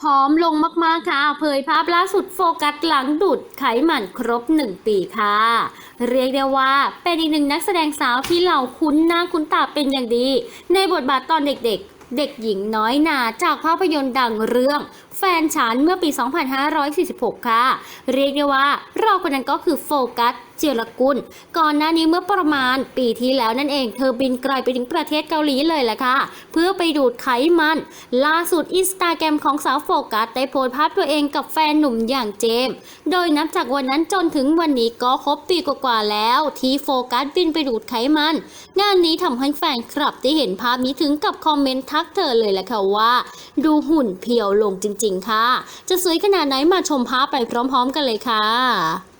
พร้อมลงมากๆค่ะ เผยภาพล่าสุดโฟกัสหลังดูดไขมันครบ 1 ปีค่ะ เรียกได้ว่าเป็นอีกหนึ่งนักแสดงสาวที่เราคุ้นหน้าคุ้นตาเป็นอย่างดี ในบทบาทตอนเด็กๆ เด็กหญิงน้อยนาจากภาพยนตร์ดังเรื่องแฟนฉันเมื่อปี 2546 ค่ะ เรียกได้ว่าเราคนนั้นก็คือโฟกัสเจยรกุล ก่อนหน้านี้เมื่อประมาณปีที่แล้วนั่นเอง เธอบินไกลไปถึงประเทศเกาหลีเลยแหละค่ะ เพื่อไปดูดไขมัน ล่าสุดอินสตาแกรมของสาวโฟกัสได้โพสต์ภาพตัวเองกับแฟนหนุ่มอย่างเจม โดยนับจากวันนั้นจนถึงวันนี้ก็ครบปีกว่าๆแล้ว ที่โฟกัสบินไปดูดไขมัน งานนี้ทำให้แฟนคลับได้เห็นภาพนี้ถึงกับคอมเมนต์ทักเธอเลยแหละค่ะว่า ดูหุ่นเพียวลงจริง ๆ ค่ะ จะสวยขนาดไหนมาชมภาพไปพร้อม ๆ กันเลยค่ะ